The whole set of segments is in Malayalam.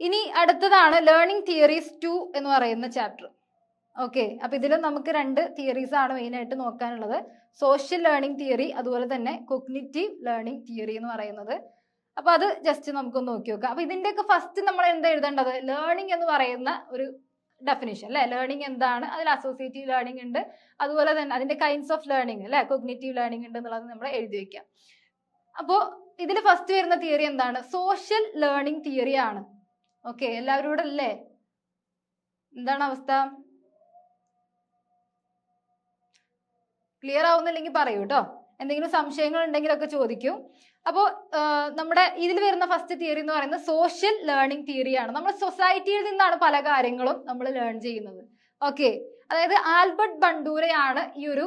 ഇനി അടുത്തതാണ് ലേണിംഗ് തിയറീസ് ടു എന്ന് പറയുന്ന ചാപ്റ്റർ ഓക്കെ അപ്പൊ ഇതിലും നമുക്ക് രണ്ട് തിയറീസ് ആണ് മെയിനായിട്ട് നോക്കാനുള്ളത്. സോഷ്യൽ ലേണിംഗ് തിയറി അതുപോലെ തന്നെ കൊഗ്നിറ്റീവ് ലേണിംഗ് തിയറി എന്ന് പറയുന്നത്. അപ്പൊ അത് ജസ്റ്റ് നമുക്കൊന്ന് നോക്കി നോക്കാം. അപ്പൊ ഇതിന്റെയൊക്കെ ഫസ്റ്റ് നമ്മൾ എന്താ എഴുതേണ്ടത്? ലേണിംഗ് എന്ന് പറയുന്ന ഒരു ഡെഫിനിഷൻ അല്ലെ? ലേണിംഗ് എന്താണ്? അതിൽ അസോസിയേറ്റീവ് ലേണിംഗ് ഉണ്ട്. അതുപോലെ തന്നെ അതിന്റെ കൈൻഡ്സ് ഓഫ് ലേണിംഗ് അല്ലെ? കൊഗ്നേറ്റീവ് ലേണിംഗ് ഉണ്ട് എന്നുള്ളത് നമ്മൾ എഴുതി വെക്കാം. അപ്പോൾ ഇതിൽ ഫസ്റ്റ് വരുന്ന തിയറി എന്താണ്? സോഷ്യൽ ലേണിംഗ് തിയറി ആണ്. ഓക്കെ എല്ലാവരും കൂടെ അല്ലേ എന്താണ് അവസ്ഥ? ക്ലിയർ ആവുന്നില്ലെങ്കിൽ പറയൂ കേട്ടോ എന്തെങ്കിലും സംശയങ്ങൾ ഉണ്ടെങ്കിലൊക്കെ ചോദിക്കും. അപ്പോൾ നമ്മുടെ ഇതിൽ വരുന്ന ഫസ്റ്റ് തിയറി എന്ന് പറയുന്നത് സോഷ്യൽ ലേണിംഗ് തിയറിയാണ് നമ്മൾ സൊസൈറ്റിയിൽ നിന്നാണ് പല കാര്യങ്ങളും നമ്മൾ ലേൺ ചെയ്യുന്നത്. ഓക്കെ അതായത് ആൽബർട്ട് ബണ്ടൂരയാണ് ഈ ഒരു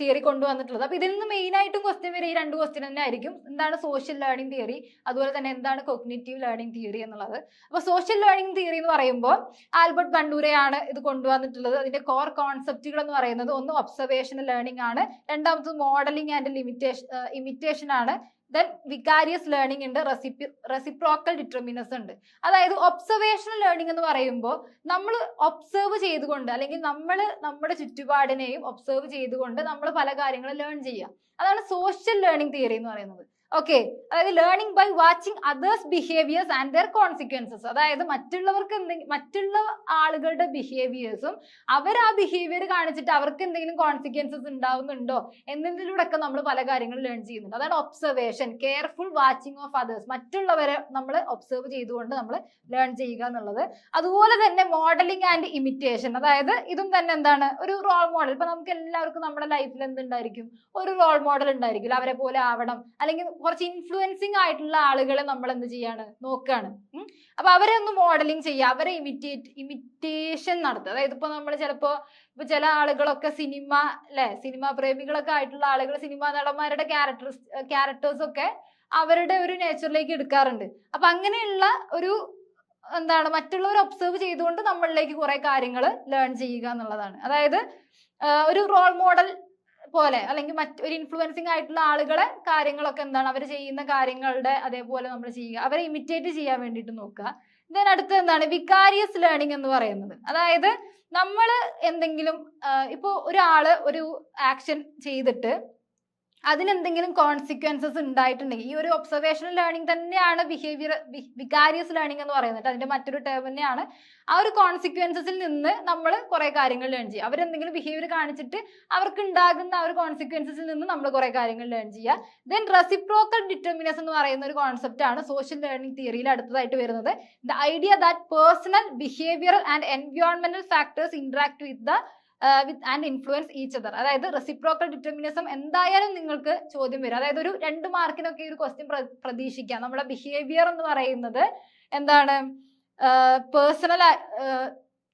തിയറി കൊണ്ടുവന്നിട്ടുള്ളത്. അപ്പൊ ഇതിൽ നിന്ന് മെയിൻ ആയിട്ടും ക്വസ്റ്റ്യൻ വരെ ഈ രണ്ട് ക്വസ്റ്റ്യൻ തന്നെ ആയിരിക്കും. എന്താണ് സോഷ്യൽ ലേണിംഗ് തിയറി അതുപോലെ തന്നെ എന്താണ് കോഗ്നേറ്റീവ് ലേണിംഗ് തിയറി എന്നുള്ളത്. അപ്പൊ സോഷ്യൽ ലേണിംഗ് തിയറി എന്ന് പറയുമ്പോൾ ആൽബർട്ട് ബണ്ടൂരയാണ് ഇത് കൊണ്ടുവന്നിട്ടുള്ളത്. അതിന്റെ കോർ കോൺസെപ്റ്റുകൾ എന്ന് പറയുന്നത് ഒന്ന് ഒബ്സർവേഷണൽ ലേണിംഗ് ആണ്. രണ്ടാമത്തത് മോഡലിംഗ് ആൻഡ് ലിമിറ്റേഷൻ ഇമിറ്റേഷൻ ആണ്. ദെൻ വികാരിയസ് ലേണിംഗ് ഉണ്ട് റെസിപ്പി റെസിപ്രോക്കൽ ഡിറ്റർമിനസ് ഉണ്ട്. അതായത് ഒബ്സർവേഷണൽ ലേണിംഗ് എന്ന് പറയുമ്പോൾ നമ്മൾ ഒബ്സർവ് ചെയ്തുകൊണ്ട് അല്ലെങ്കിൽ നമ്മൾ നമ്മുടെ ചുറ്റുപാടിനെയും ഒബ്സർവ് ചെയ്തുകൊണ്ട് നമ്മൾ പല കാര്യങ്ങളും ലേൺ ചെയ്യുക. അതാണ് സോഷ്യൽ ലേണിംഗ് തിയറി എന്ന് പറയുന്നത്. ഓക്കെ അതായത് learning by watching others behaviours and their consequences അതായത് മറ്റുള്ളവർക്ക് എന്തെങ്കിലും മറ്റുള്ള ആളുകളുടെ ബിഹേവിയേഴ്സും അവർ ആ ബിഹേവിയർ കാണിച്ചിട്ട് അവർക്ക് എന്തെങ്കിലും കോൺസിക്വൻസസ് ഉണ്ടാവുന്നുണ്ടോ എന്നതിലൂടെയൊക്കെ നമ്മൾ പല കാര്യങ്ങളും ലേൺ ചെയ്യുന്നുണ്ട്. അതാണ് observation careful watching of others മറ്റുള്ളവരെ നമ്മൾ ഒബ്സർവ് ചെയ്തുകൊണ്ട് നമ്മൾ ലേൺ ചെയ്യുക എന്നുള്ളത്. അതുപോലെ തന്നെ മോഡലിംഗ് ആൻഡ് ഇമിറ്റേഷൻ അതായത് ഇതും തന്നെ എന്താണ്? ഒരു റോൾ മോഡൽ ഇപ്പൊ നമുക്ക് എല്ലാവർക്കും നമ്മുടെ ലൈഫിൽ എന്തുണ്ടായിരിക്കും? ഒരു റോൾ മോഡൽ ഉണ്ടായിരിക്കും അവരെ പോലെ ആവണം. അല്ലെങ്കിൽ കുറച്ച് ഇൻഫ്ലുവൻസിങ് ആയിട്ടുള്ള ആളുകളെ നമ്മൾ എന്ത് ചെയ്യാണ് നോക്കുകയാണ്. അപ്പൊ അവരെ ഒന്ന് മോഡലിംഗ് ചെയ്യുക. അവരെ ഇമിറ്റേറ്റ് ഇമിറ്റേഷൻ നടത്തുക. അതായത് ഇപ്പൊ നമ്മൾ ചിലപ്പോ ഇപ്പൊ ചില ആളുകളൊക്കെ സിനിമ അല്ലെ സിനിമാ പ്രേമികളൊക്കെ ആയിട്ടുള്ള ആളുകൾ സിനിമാ നടന്മാരുടെ ക്യാരക്ടേഴ്സ് ക്യാരക്ടേഴ്സ് ഒക്കെ അവരുടെ ഒരു നേച്ചറിലേക്ക് എടുക്കാറുണ്ട്. അപ്പൊ അങ്ങനെയുള്ള ഒരു എന്താണ് മറ്റുള്ളവർ ഒബ്സർവ് ചെയ്തുകൊണ്ട് നമ്മളിലേക്ക് കുറെ കാര്യങ്ങൾ ലേൺ ചെയ്യുക എന്നുള്ളതാണ്. അതായത് ഒരു റോൾ മോഡൽ പോലെ അല്ലെങ്കിൽ മറ്റ് ഒരു ഇൻഫ്ലുവൻസിങ് ആയിട്ടുള്ള ആളുകളെ കാര്യങ്ങളൊക്കെ എന്താണ് അവർ ചെയ്യുന്ന കാര്യങ്ങളുടെ അതേപോലെ നമ്മൾ ചെയ്യുക. അവരെ ഇമിറ്റേറ്റ് ചെയ്യാൻ വേണ്ടിയിട്ട് നോക്കുക. ദെൻ അടുത്ത് എന്താണ്? വികാരിയസ് ലേണിംഗ് എന്ന് പറയുന്നത്. അതായത് നമ്മൾ എന്തെങ്കിലും ഇപ്പോൾ ഒരാൾ ഒരു ആക്ഷൻ ചെയ്തിട്ട് അതിനെന്തെങ്കിലും കോൺസിക്വൻസസ് ഉണ്ടായിട്ടുണ്ടെങ്കിൽ ഈ ഒരു ഒബ്സർവേഷണൽ ലേണിംഗ് തന്നെയാണ് ബിഹേവിയർ വികാരിയസ് ലേണിംഗ് എന്ന് പറയുന്നത്. അതിന്റെ മറ്റൊരു ടേം തന്നെയാണ്. ആ ഒരു കോൺസിക്വൻസസിൽ നിന്ന് നമ്മൾ കുറെ കാര്യങ്ങൾ ലേൺ ചെയ്യുക. അവരെന്തെങ്കിലും ബിഹേവിയർ കാണിച്ചിട്ട് അവർക്ക് ഉണ്ടാകുന്ന ആ ഒരു കോൺസിക്വൻസസിൽ നിന്ന് നമ്മൾ കുറെ കാര്യങ്ങൾ ലേൺ ചെയ്യുക. ദെൻ റെസിപ്രോക്കൽ ഡിറ്റർമിനസ് എന്ന് പറയുന്ന ഒരു കോൺസെപ്റ്റ് ആണ് സോഷ്യൽ ലേണിംഗ് തിയറിയിൽ അടുത്തതായിട്ട് വരുന്നത്. The idea that personal behavioural and എൻവയോൺമെന്റൽ factors interact with the with and influence each other അതായത് റെസിപ്രോക്കൽ ഡിറ്റർമിനിസം എന്തായാലും നിങ്ങൾക്ക് ചോദ്യം വരും. അതായത് ഒരു രണ്ട് മാർക്കിനൊക്കെ ഒരു ക്വസ്റ്റ്യൻ പ്രതീക്ഷിക്കാം. നമ്മുടെ ബിഹേവിയർ എന്ന് പറയുന്നത് എന്താണ്? പേഴ്സണൽ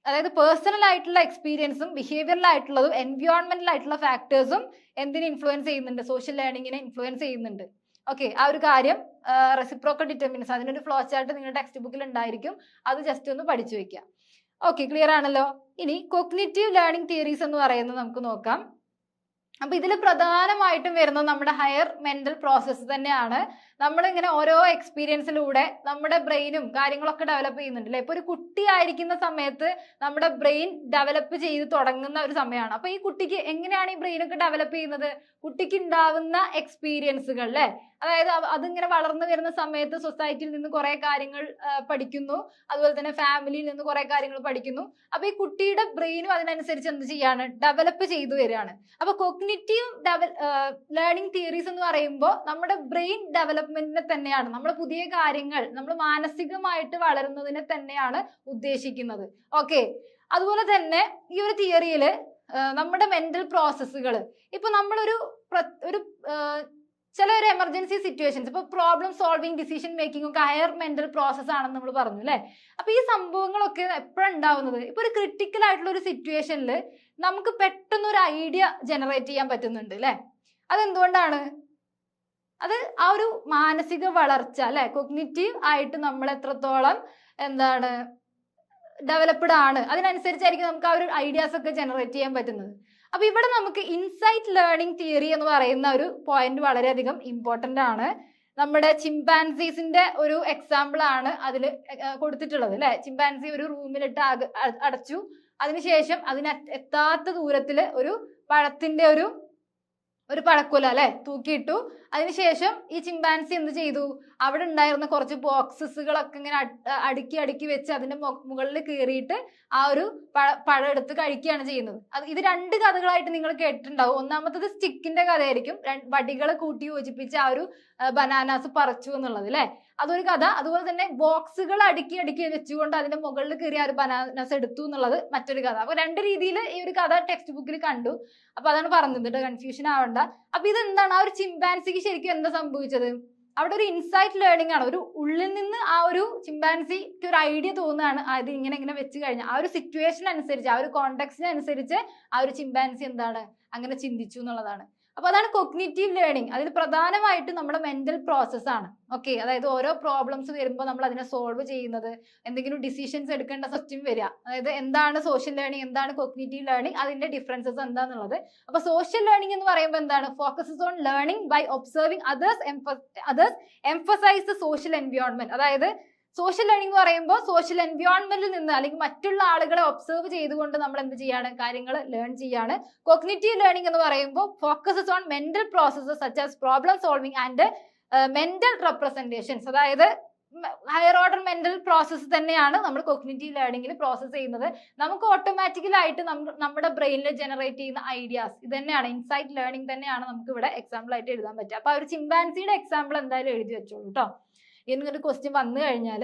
അതായത് പേഴ്സണൽ ആയിട്ടുള്ള എക്സ്പീരിയൻസും ബിഹേവിയറൽ ആയിട്ടുള്ളതും എൻവയോൺമെന്റൽ ആയിട്ടുള്ള ഫാക്ടേഴ്സും എന്തിനെ ഇൻഫ്ലുവൻസ് ചെയ്യുന്നുണ്ട്? സോഷ്യൽ ലേണിങ്ങിനെ ഇൻഫ്ലുവൻസ് ചെയ്യുന്നുണ്ട്. ഓക്കെ ആ ഒരു കാര്യം റെസിപ്രോക്കൽ ഡിറ്റർമിനൻസ് അതിനൊരു ഫ്ലോ ചാർട്ട് നിങ്ങളുടെ ടെക്സ്റ്റ് ബുക്കിൽ ഉണ്ടായിരിക്കും. അത് ജസ്റ്റ് ഒന്ന് പഠിച്ചു വെക്കുക. ഓക്കെ ക്ലിയർ ആണല്ലോ. ഇനി കൊഗ്നിറ്റീവ് ലേണിംഗ് തിയറീസ് എന്ന് പറയുന്നത് നമുക്ക് നോക്കാം. അപ്പൊ ഇതിൽ പ്രധാനമായിട്ടും വരുന്നത് നമ്മുടെ ഹയർ മെന്റൽ പ്രോസസ്സ് തന്നെയാണ്. നമ്മളിങ്ങനെ ഓരോ എക്സ്പീരിയൻസിലൂടെ നമ്മുടെ ബ്രെയിനും കാര്യങ്ങളൊക്കെ ഡെവലപ്പ് ചെയ്യുന്നുണ്ട് അല്ലെ ഇപ്പൊ ഒരു കുട്ടി ആയിരിക്കുന്ന സമയത്ത് നമ്മുടെ ബ്രെയിൻ ഡെവലപ്പ് ചെയ്ത് തുടങ്ങുന്ന ഒരു സമയമാണ്. അപ്പൊ ഈ കുട്ടിക്ക് എങ്ങനെയാണ് ഈ ബ്രെയിനൊക്കെ ഡെവലപ്പ് ചെയ്യുന്നത്? കുട്ടിക്ക് ഉണ്ടാവുന്ന എക്സ്പീരിയൻസുകൾ അല്ലെ? അതായത് അതിങ്ങനെ വളർന്നു വരുന്ന സമയത്ത് സൊസൈറ്റിയിൽ നിന്ന് കുറെ കാര്യങ്ങൾ പഠിക്കുന്നു. അതുപോലെ തന്നെ ഫാമിലിയിൽ നിന്ന് കുറെ കാര്യങ്ങൾ പഠിക്കുന്നു. അപ്പൊ ഈ കുട്ടിയുടെ ബ്രെയിനും അതിനനുസരിച്ച് എന്ത് ചെയ്യാണ്? ഡെവലപ്പ് ചെയ്തു വരികയാണ്. അപ്പൊ കൊഗ്നിറ്റീവ് ലേണിംഗ് തിയറീസ് എന്ന് പറയുമ്പോൾ നമ്മുടെ ബ്രെയിൻ ഡെവലപ്മെന്റിനെ തന്നെയാണ്. നമ്മൾ പുതിയ കാര്യങ്ങൾ നമ്മൾ മാനസികമായിട്ട് വളരുന്നതിനെ തന്നെയാണ് ഉദ്ദേശിക്കുന്നത്. ഓക്കെ അതുപോലെ തന്നെ ഈ ഒരു തിയറിയിൽ നമ്മുടെ മെന്റൽ പ്രോസസ്സുകൾ ഇപ്പൊ നമ്മളൊരു ഒരു ചില ഒരു എമർജൻസി സിറ്റുവേഷൻസ് ഇപ്പൊ പ്രോബ്ലം സോൾവിങ് ഡിസിഷൻ മേക്കിംഗ് ഒക്കെ ഹയർ മെന്റൽ പ്രോസസ് ആണെന്ന് നമ്മൾ പറഞ്ഞു അല്ലെ അപ്പൊ ഈ സംഭവങ്ങളൊക്കെ എപ്പോഴാണ് ഉണ്ടാവുന്നത് ഇപ്പൊ ഒരു ക്രിട്ടിക്കൽ ആയിട്ടുള്ള ഒരു സിറ്റുവേഷനിൽ നമുക്ക് പെട്ടെന്ന് ഒരു ഐഡിയ ജനറേറ്റ് ചെയ്യാൻ പറ്റുന്നുണ്ട് അല്ലെ അതെന്തുകൊണ്ടാണ്? അത് ആ ഒരു മാനസിക വളർച്ച അല്ലെ കൊഗ്നിറ്റീവ് ആയിട്ട് നമ്മൾ എത്രത്തോളം എന്താണ് ഡെവലപ്ഡ് ആണ്. അതിനനുസരിച്ചായിരിക്കും നമുക്ക് ആ ഒരു ഐഡിയാസ് ഒക്കെ ജനറേറ്റ് ചെയ്യാൻ പറ്റുന്നത്. അപ്പൊ ഇവിടെ നമുക്ക് ഇൻസൈറ്റ് ലേണിംഗ് തിയറി എന്ന് പറയുന്ന ഒരു പോയിന്റ് വളരെയധികം ഇമ്പോർട്ടന്റ് ആണ്. നമ്മുടെ ചിമ്പാൻസീസിന്റെ ഒരു എക്സാമ്പിൾ ആണ് അതിൽ കൊടുത്തിട്ടുള്ളത് അല്ലെ? ചിമ്പാൻസി ഒരു റൂമിലിട്ട് അടച്ചു. അതിനുശേഷം അതിന് എത്താത്ത ദൂരത്തിൽ ഒരു പഴത്തിന്റെ ഒരു ഒരു പഴക്കുല അല്ലെ? തൂക്കിയിട്ടു. അതിനുശേഷം ഈ ചിമ്പാൻസി എന്ത് ചെയ്തു? അവിടെ ഉണ്ടായിരുന്ന കുറച്ച് ബോക്സസുകളൊക്കെ ഇങ്ങനെ അട്- അടുക്കി അടുക്കി വെച്ച് അതിന്റെ മുകളിൽ കയറിയിട്ട് ആ ഒരു പഴ പഴം എടുത്ത് കഴിക്കുകയാണ് ചെയ്യുന്നത്. അത് ഇത് രണ്ട് കഥകളായിട്ട് നിങ്ങൾ കേട്ടിട്ടുണ്ടാവും. ഒന്നാമത്തത് സ്റ്റിക്കിന്റെ കഥയായിരിക്കും. വടികളെ കൂട്ടി യോജിപ്പിച്ച് ആ ഒരു ബനാനാസ് പറിച്ചു എന്നുള്ളത് അല്ലെ? അതൊരു കഥ. അതുപോലെ തന്നെ ബോക്സുകൾ അടുക്കി അടുക്കി വെച്ചുകൊണ്ട് അതിന്റെ മുകളിൽ കയറി ആ ഒരു ബനാനസ് എടുത്തു എന്നുള്ളത് മറ്റൊരു കഥ. അപ്പൊ രണ്ട് രീതിയിൽ ഈ ഒരു കഥ ടെക്സ്റ്റ് ബുക്കിൽ കണ്ടു. അപ്പൊ അതാണ് പറഞ്ഞത് കൺഫ്യൂഷൻ ആവണ്ട. അപ്പൊ ഇതെന്താണ്? ആ ഒരു ചിമ്പാൻസിക്ക് ശരിക്കും എന്താ സംഭവിച്ചത്? അവിടെ ഒരു ഇൻസൈറ്റ് ലേണിംഗ് ആണ്. ഒരു ഉള്ളിൽ നിന്ന് ആ ഒരു ചിമ്പാൻസിക്ക് ഒരു ഐഡിയ തോന്നുകയാണ്. ഇത് ഇങ്ങനെ ഇങ്ങനെ വെച്ച് കഴിഞ്ഞാൽ. ആ ഒരു സിറ്റുവേഷൻ അനുസരിച്ച് ആ ഒരു കോണ്ടെക്സ്റ്റിന് അനുസരിച്ച് ആ ഒരു ചിമ്പാൻസി എന്താണ്? അങ്ങനെ ചിന്തിച്ചു എന്നുള്ളതാണ്. അപ്പൊ അതാണ് കൊഗ്നേറ്റീവ് ലേണിംഗ് അതിൽ പ്രധാനമായിട്ടും നമ്മുടെ മെന്റൽ പ്രോസസ് ആണ്. ഓക്കെ അതായത് ഓരോ പ്രോബ്ലംസ് വരുമ്പോൾ നമ്മൾ അതിനെ സോൾവ് ചെയ്യുന്നത് എന്തെങ്കിലും ഡിസിഷൻസ് എടുക്കേണ്ട ക്വസ്റ്റ്യൻ വരിക. അതായത് എന്താണ് സോഷ്യൽ ലേണിംഗ് എന്താണ് കൊഗ്നേറ്റീവ് ലേണിംഗ് അതിന്റെ ഡിഫറൻസസ് എന്താണെന്നുള്ളത് അപ്പൊ സോഷ്യൽ ലേണിംഗ് എന്ന് പറയുമ്പോൾ എന്താണ്? Focuses on learning by observing others others emphasize the social environment അതായത് സോഷ്യൽ ലേണിംഗ് എന്ന് പറയുമ്പോൾ സോഷ്യൽ എൻവയോൺമെന്റിൽ നിന്ന് അല്ലെങ്കിൽ മറ്റുള്ള ആളുകളെ ഒബ്സർവ് ചെയ്തുകൊണ്ട് നമ്മൾ എന്ത് ചെയ്യാണ് കാര്യങ്ങൾ ലേൺ ചെയ്യാണ്. കോഗ്നിറ്റീവ് ലേണിംഗ് എന്ന് പറയുമ്പോൾ focuses on mental processes such as problem solving and mental representations അതായത് ഹയർ ഓർഡർ മെന്റൽ പ്രോസസ്സ് തന്നെയാണ് നമ്മൾ കോഗ്നിറ്റീവ് ലേണിംഗിൽ പ്രോസസ്സ് ചെയ്യുന്നത്. നമുക്ക് ഓട്ടോമാറ്റിക്കലായിട്ട് നമ്മുടെ ബ്രെയിനിൽ ജനറേറ്റ് ചെയ്യുന്ന ഐഡിയാസ് ഇത് തന്നെയാണ് ഇൻസൈറ്റ് ലേണിംഗ് തന്നെയാണ് നമുക്ക് ഇവിടെ എക്സാമ്പിൾ ആയിട്ട് എഴുതാൻ പറ്റുക. അപ്പൊ ഒരു ചിമ്പാൻസിയുടെ എക്സാമ്പിൾ എന്തായാലും എഴുതി വെച്ചോളൂ കേട്ടോ ഇങ്ങനെ ഒരു ക്വസ്റ്റ്യൻ വന്നു കഴിഞ്ഞാൽ